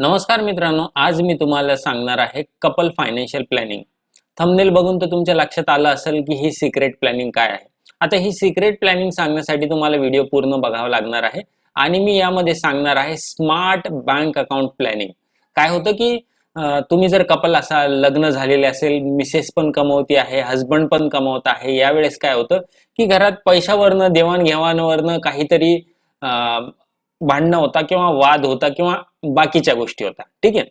नमस्कार मित्रांनो आज मी तुम्हाला सांगणार आहे कपल फायनान्शियल प्लॅनिंग. थंबनेल बघून तर तुमच्या लक्षात आलं असेल की ही सिक्रेट प्लॅनिंग काय आहे. आता ही सिक्रेट प्लॅनिंग सांगण्यासाठी तुम्हाला व्हिडिओ पूर्ण बघावा लागणार आहे आणि मी यामध्ये सांगणार आहे स्मार्ट बँक अकाउंट प्लॅनिंग काय होतं की तुम्ही जर कपल असाल लग्न झालेले असेल मिसेस पण कमवती आहे हस्बंड पण कमवत आहे यावेळेस काय होतं की घरात पैशावरनं देवाणघेवाणवरनं काहीतरी भांडणं होता किंवा वाद होता किंवा बाकीच्या गोष्टी होता ठीक आहे?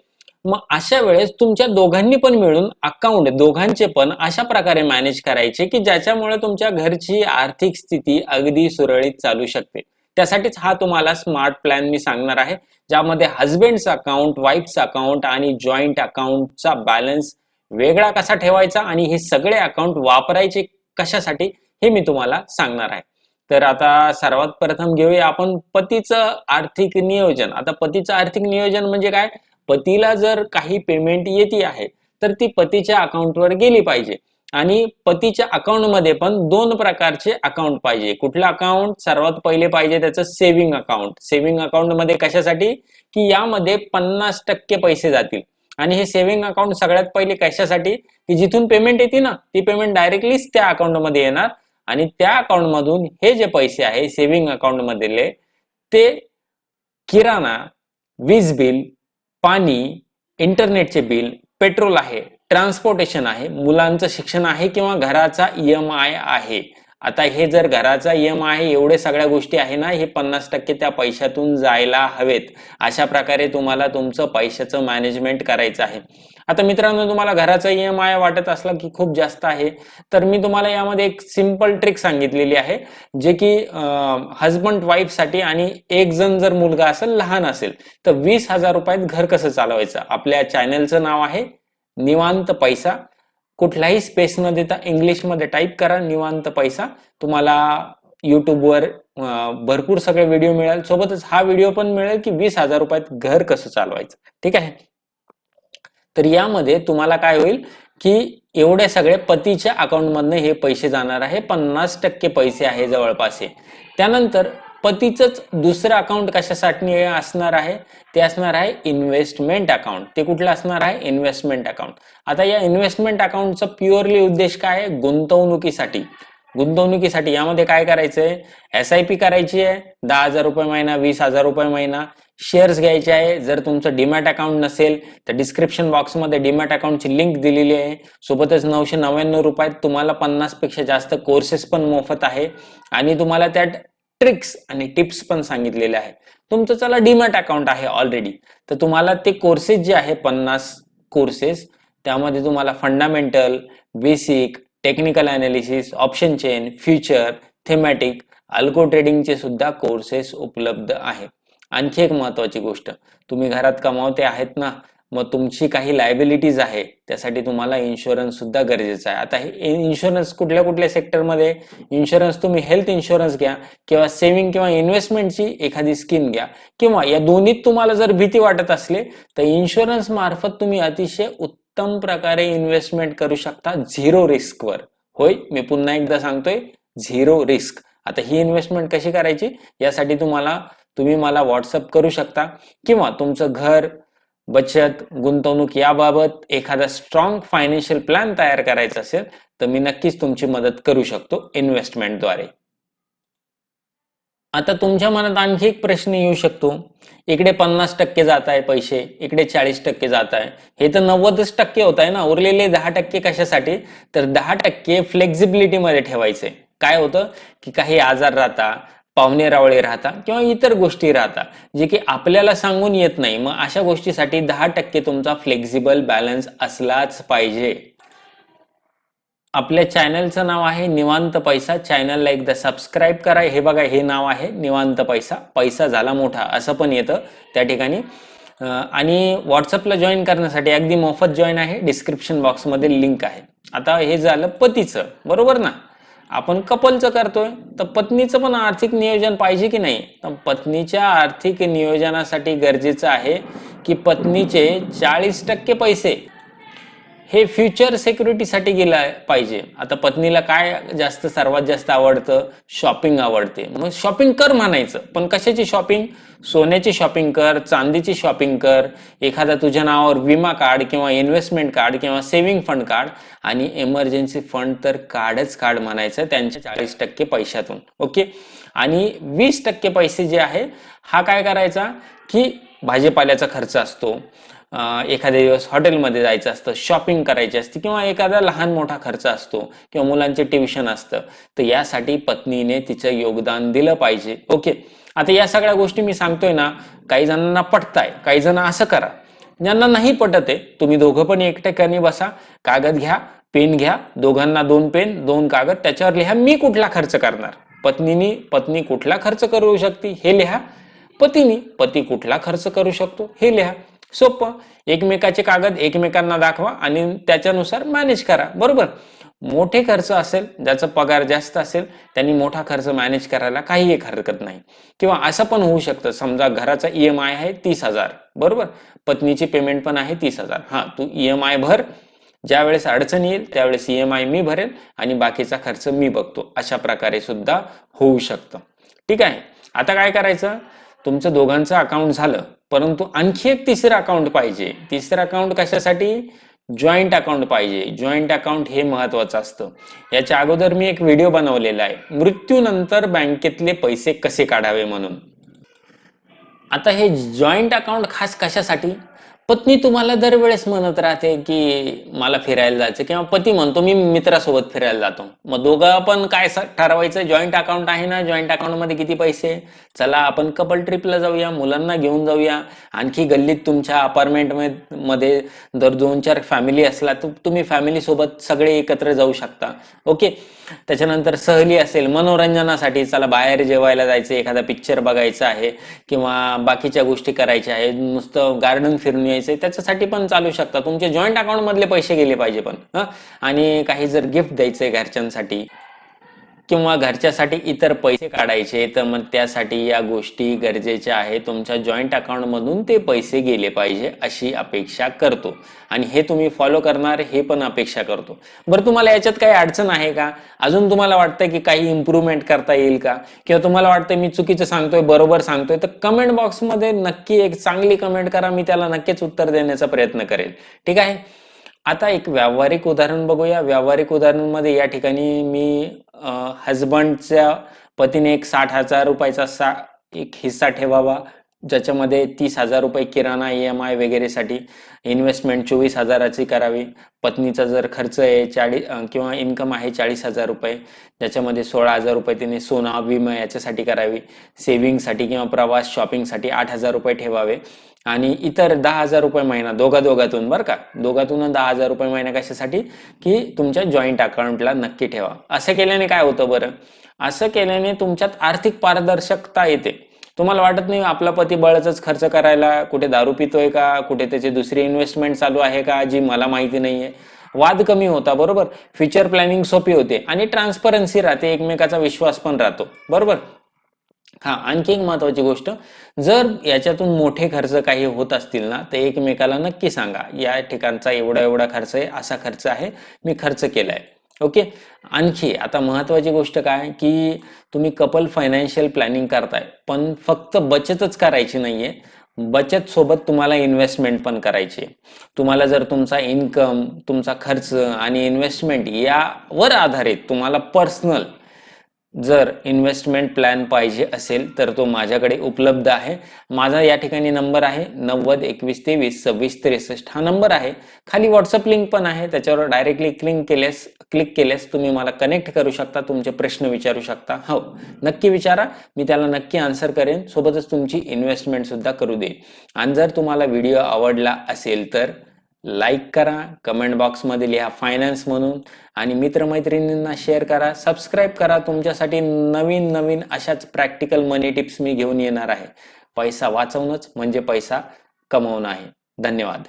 मग अशा वेळेस तुमच्या दोघांनी पण मिळून अकाउंट दोघांचे पण अशा प्रकारे मॅनेज करायचे की ज्याच्यामुळे तुमच्या घरची आर्थिक स्थिती अगदी सुरळीत चालू शकते. त्यासाठीच हा तुम्हाला स्मार्ट प्लॅन मी सांगणार आहे ज्यामध्ये हस्बंडचा अकाउंट वाईफचा अकाउंट आणि जॉईंट अकाउंटचा बॅलन्स वेगळा कसा ठेवायचा आणि हे सगळे अकाउंट वापरायचे कशासाठी हे मी तुम्हाला सांगणार आहे. तर आता सर्वात प्रथम घेऊया आपण पतीचं आर्थिक नियोजन. आता पतीचं आर्थिक नियोजन म्हणजे काय? पतीला जर काही पेमेंट येते आहे तर ती पतीच्या अकाउंटवर गेली पाहिजे. आणि पतीच्या अकाउंटमध्ये पण दोन प्रकारचे अकाउंट पाहिजे. कुठलं अकाउंट सर्वात पहिले पाहिजे त्याचं सेव्हिंग अकाउंट सेव्हिंग अकाउंटमध्ये कशासाठी? की यामध्ये पन्नास टक्के पैसे जातील. आणि हे सेव्हिंग अकाउंट सगळ्यात पहिले कशासाठी? की जिथून पेमेंट येते ना ती पेमेंट डायरेक्टलीच त्या अकाउंटमध्ये येणार. आणि त्या अकाउंट मधून हे जे पैसे आहे सेव्हिंग अकाउंट मधले ते किराणा वीज बिल पाणी इंटरनेटचे बिल पेट्रोल आहे ट्रान्सपोर्टेशन आहे मुलांचं शिक्षण आहे किंवा घराचा ईएम आय आहे. आता हे जर घराचा ईएम आहे एवढे सगळ्या गोष्टी आहे ना हे पन्नास टक्के त्या पैशातून जायला हवेत. अशा प्रकारे तुम्हाला तुमचं पैशाचं मॅनेजमेंट करायचं आहे. आता मित्रांनो तुम्हाला घराचा ई एम आय वाटत असला की खूप जास्त आहे तर मी तुम्हाला यामध्ये एक सिंपल ट्रिक सांगितलेली आहे जे की हजबंड वाईफसाठी आणि एक जण जर मुलगा असेल लहान असेल तर वीस हजार रुपयात घर कसं चालवायचं? आपल्या चॅनलचं नाव आहे निवांत पैसा. कुठलाही स्पेस न देता इंग्लिशमध्ये टाईप करा निवांत पैसा. तुम्हाला युट्यूबवर भरपूर सगळे व्हिडिओ मिळेल. सोबतच हा व्हिडिओ पण मिळेल की वीस हजार रुपयात घर कसं चालवायचं. ठीक आहे? तर यामध्ये तुम्हाला काय होईल की एवढे सगळे पतीच्या अकाउंटमधनं हे पैसे जाणार आहे. पन्नास टक्के पैसे आहे जवळपास हे. त्यानंतर पतीचंच दुसरं अकाउंट कशासाठी असणार आहे? ते असणार आहे इन्व्हेस्टमेंट अकाउंट ते कुठलं असणार आहे? इन्व्हेस्टमेंट अकाउंट आता या इन्व्हेस्टमेंट अकाउंटचा प्युअरली उद्देश काय आहे? गुंतवणुकीसाठी. गुंतवणुकीसाठी यामध्ये काय करायचंय? एस आय पी करायची आहे. दहा हजार रुपये महिना वीस हजार रुपये महिना. शेअर्स घ्यायचे आहे. जर तुमचं डीमॅट अकाउंट नसेल तर डिस्क्रिप्शन बॉक्समध्ये डीमॅट अकाउंटची लिंक दिलेली आहे. सोबतच नऊशे नव्याण्णव रुपयात तुम्हाला पन्नासपेक्षा जास्त कोर्सेस पण मोफत आहे. आणि तुम्हाला त्यात ट्रिक्स आणि टिप्स पण सांगितलेले आहेत. तुमचं चला डीमॅट अकाउंट आहे ऑलरेडी तर तुम्हाला ते कोर्सेस जे आहे पन्नास कोर्सेस त्यामध्ये तुम्हाला fundamental basic technical analysis option chain future thematic algo ट्रेडिंगचे सुद्धा कोर्सेस उपलब्ध आहे आणखी एक महत्वाची गोष्ट तुम्ही घरात कमावते आहेत ना मग तुमची काही लायबिलिटीज आहे त्यासाठी तुम्हाला इन्शुरन्स सुद्धा गरजेचं आहे. आता हे इन्शुरन्स कुठल्या कुठल्या सेक्टरमध्ये इन्शुरन्स तुम्ही हेल्थ इन्शुरन्स घ्या किंवा सेव्हिंग किंवा इन्व्हेस्टमेंटची एखादी स्कीम घ्या किंवा या दोन्हीत तुम्हाला जर भीती वाटत असले तर इन्शुरन्स मार्फत तुम्ही अतिशय उत्तम प्रकारे इन्व्हेस्टमेंट करू शकता झिरो रिस्कवर होय मी पुन्हा एकदा सांगतोय झिरो रिस्क आता ही इन्व्हेस्टमेंट कशी करायची? यासाठी तुम्हाला तुम्ही मला व्हॉट्सअप करू शकता किंवा तुमचं घर बचत गुंतवणूक याबाबत एखादा स्ट्रॉंग फायनान्शियल प्लॅन तयार करायचा असेल तर मी नक्कीच तुमची मदत करू शकतो इन्व्हेस्टमेंटद्वारे आता तुमच्या मनात आणखी एक प्रश्न येऊ शकतो. इकडे पन्नास टक्के जात आहे पैसे इकडे चाळीस टक्के जात आहे हे तर नव्वदच टक्के होत आहे ना उरलेले दहा टक्के कशासाठी? तर दहा टक्के फ्लेक्झिबिलिटीमध्ये ठेवायचे. काय होतं? की काही आजार राहता पाहुणे रावळे राहता किंवा इतर गोष्टी राहता जे की आपल्याला सांगून येत नाही मग अशा गोष्टीसाठी दहा टक्के तुमचा फ्लेक्झिबल बॅलन्स असलाच पाहिजे. आपल्या चॅनलचं नाव आहे निवांत पैसा. चॅनलला एकदा सबस्क्राईब करा. हे बघा हे नाव आहे निवांत पैसा. पैसा झाला मोठा असं पण येतं त्या ठिकाणी. आणि व्हॉट्सअपला जॉईन करण्यासाठी अगदी मोफत जॉईन आहे. डिस्क्रिप्शन बॉक्समध्ये लिंक आहे. आता हे झालं पतीचं. बरोबर ना? आपण कपलचं करतोय तर पत्नीचं पण आर्थिक नियोजन पाहिजे की नाही? तर पत्नीच्या आर्थिक नियोजनासाठी गरजेचं आहे की पत्नीचे चाळीस टक्के पैसे हे फ्युचर सिक्युरिटीसाठी गेला पाहिजे. आता पत्नीला काय जास्त सर्वात जास्त आवडतं? शॉपिंग आवडते. मग शॉपिंग कर म्हणायचं. पण कशाची शॉपिंग? सोन्याची शॉपिंग कर चांदीची शॉपिंग कर एखादा तुझ्या नावावर विमा काढ किंवा इन्व्हेस्टमेंट काढ किंवा सेव्हिंग फंड काढ आणि इमर्जन्सी फंड तर काढच काढ म्हणायचं त्यांच्या चाळीस टक्के पैशातून. ओके? आणि वीस टक्के पैसे जे आहे हा काय करायचा? की भाजीपाल्याचा खर्च असतो. एखाद्या दिवस हॉटेलमध्ये जायचं असतं शॉपिंग करायची असते किंवा एखादा लहान मोठा खर्च असतो किंवा मुलांचे ट्युशन असतं तर यासाठी पत्नीने तिचं योगदान दिलं पाहिजे. ओके. आता या सगळ्या गोष्टी मी सांगतोय ना काही जणांना पटताय काही जण असं करा. ज्यांना नाही पटत आहे तुम्ही दोघं पण एक ठिकाणी बसा कागद घ्या पेन घ्या दोघांना दोन पेन दोन कागद त्याच्यावर लिहा मी कुठला खर्च करणार? पत्नीनी पत्नी कुठला खर्च करू शकते हे लिहा. पतीनी पती कुठला खर्च करू शकतो हे लिहा. सोपं. एकमेकाचे कागद एकमेकांना दाखवा आणि त्याच्यानुसार मॅनेज करा. बरोबर? मोठे खर्च असेल ज्याचा पगार जास्त असेल त्यांनी मोठा खर्च मॅनेज करायला काही एक हरकत नाही. किंवा असं पण होऊ शकतं समजा घराचा ई एम आय आहे तीस हजार. बरोबर? पत्नीची पेमेंट पण आहे तीस हजार. हा तू ई एम आय भर. ज्या वेळेस अडचण येईल त्यावेळेस ई एम आय मी भरेल आणि बाकीचा खर्च मी बघतो. अशा प्रकारे सुद्धा होऊ शकतं. ठीक आहे? आता काय करायचं? तुमचं दोघांचं अकाउंट झालं. परंतु आणखी एक तिसरं अकाउंट पाहिजे. तिसरं अकाउंट कशासाठी? जॉईंट अकाउंट पाहिजे. जॉईंट अकाउंट हे महत्वाचं असतं. याच्या अगोदर मी एक व्हिडिओ बनवलेला आहे. मृत्यूनंतर बँकेतले पैसे कसे काढावे म्हणून? आता हे जॉईंट अकाउंट खास कशासाठी? पत्नी तुम्हाला दरवेळेस म्हणत राहते की मला फिरायला जायचं किंवा पती म्हणतो मी मित्रासोबत फिरायला जातो. मग दोघं पण काय ठरवायचं? जॉईंट अकाउंट आहे ना? जॉईंट अकाउंटमध्ये किती पैसे? चला आपण कपल ट्रिपला जाऊया मुलांना घेऊन जाऊया. आणखी गल्लीत तुमच्या अपार्टमेंटमध्ये जर दोन चार फॅमिली असला तर तुम्ही फॅमिली सोबत सगळे एकत्र जाऊ शकता. ओके त्याच्यानंतर सहली असेल मनोरंजनासाठी चला बाहेर जेवायला जायचं एखादा पिक्चर बघायचा आहे किंवा बाकीच्या गोष्टी करायच्या आहेत. नुसतं गार्डन फिरून यायचं त्याच्यासाठी पण चालू शकता तुमचे जॉईंट अकाउंट मधले पैसे गेले पाहिजे पण आणि काही जर गिफ्ट द्यायचंय घरच्यांसाठी किंवा घरच्यासाठी इतर पैसे काढायचे तर मग त्यासाठी या गोष्टी गरजेच्या आहे तुमच्या जॉईंट अकाउंटमधून ते पैसे गेले पाहिजे अशी अपेक्षा करतो. आणि हे तुम्ही फॉलो करणार हे पण अपेक्षा करतो. बरं तुम्हाला याच्यात काही अडचण आहे का? अजून तुम्हाला वाटतं की काही इम्प्रूव्हमेंट करता येईल का? किंवा तुम्हाला वाटतं मी चुकीचं सांगतोय बरोबर सांगतोय? तर कमेंट बॉक्समध्ये नक्की एक चांगली कमेंट करा मी त्याला नक्कीच उत्तर देण्याचा प्रयत्न करेल. ठीक आहे? आता एक व्यावहारिक उदाहरण बघूया. व्यावहारिक उदाहरणमध्ये या ठिकाणी मी हजबंडच्या पतीने एक साठ हजार रुपयाचा सा एक हिस्सा ठेवावा. ज्याच्यामध्ये तीस हजार रुपये किराणा ई एम आय वगैरेसाठी इन्व्हेस्टमेंट चोवीस हजाराची करावी. पत्नीचा जर खर्च आहे चाळीस किंवा इन्कम आहे चाळीस हजार रुपये ज्याच्यामध्ये सोळा हजार रुपये तिने सोना विमा याच्यासाठी करावी. सेव्हिंगसाठी किंवा प्रवास शॉपिंगसाठी आठ हजार रुपये ठेवावे. आणि इतर दहा हजार रुपये महिना दोघा दोघातून बरं का? दोघातून दहा हजार रुपये महिना कशासाठी? की तुमच्या जॉईंट अकाउंटला नक्की ठेवा. असं केल्याने काय होतं बरं? असं केल्याने तुमच्यात आर्थिक पारदर्शकता येते. तुम्हाला वाटत नाही आपला पती बळच खर्च करायला कुठे दारू पितोय का? कुठे त्याची दुसरी इन्व्हेस्टमेंट चालू आहे का जी मला माहिती नाहीये. वाद कमी होता बरोबर? फ्युचर प्लॅनिंग सोपी होते आणि ट्रान्सपरन्सी राहते एकमेकाचा विश्वास पण राहतो बरोबर? हा आणखी एक महत्वाची गोष्ट जर याच्यातून मोठे खर्च काही होत असतील ना तर एकमेकाला नक्की सांगा या ठिकाणचा एवढा एवढा खर्च आहे असा खर्च आहे मी खर्च केलाय. ओके आणखी आता महत्वाची गोष्ट काय की तुम्ही कपल फायनान्शियल प्लॅनिंग करताय पण फक्त बचतच करायची नाहीये बचत सोबत तुम्हाला इन्व्हेस्टमेंट पण करायची आहे. तुम्हाला जर तुमचा इन्कम तुमचा खर्च आणि इन्व्हेस्टमेंट यावर आधारित तुम्हाला पर्सनल जर इन्व्हेस्टमेंट प्लॅन पाहिजे असेल तर तो माझ्याकडे उपलब्ध आहे. माझा या ठिकाणी नंबर आहे नव्वद एकवीस तेवीस सव्वीस त्रेसष्ट. हा नंबर आहे. खाली व्हॉट्सअप लिंक पण आहे. त्याच्यावर डायरेक्टली क्लिक केल्यास क्लिक केल्यास तुम्ही मला कनेक्ट करू शकता. तुमचे प्रश्न विचारू शकता. हो नक्की विचारा. मी त्याला नक्की आन्सर करेन. सोबतच तुमची इन्व्हेस्टमेंट सुद्धा करू देईन. आणि जर तुम्हाला व्हिडिओ आवडला असेल तर लाईक करा कमेंट बॉक्समध्ये लिहा फायनान्स म्हणून. आणि मित्रमैत्रिणींना शेअर करा सबस्क्राईब करा. तुमच्यासाठी नवीन नवीन अशाच प्रॅक्टिकल मनी टिप्स मी घेऊन येणार आहे. पैसा वाचवणंच म्हणजे पैसा कमवणं आहे. धन्यवाद.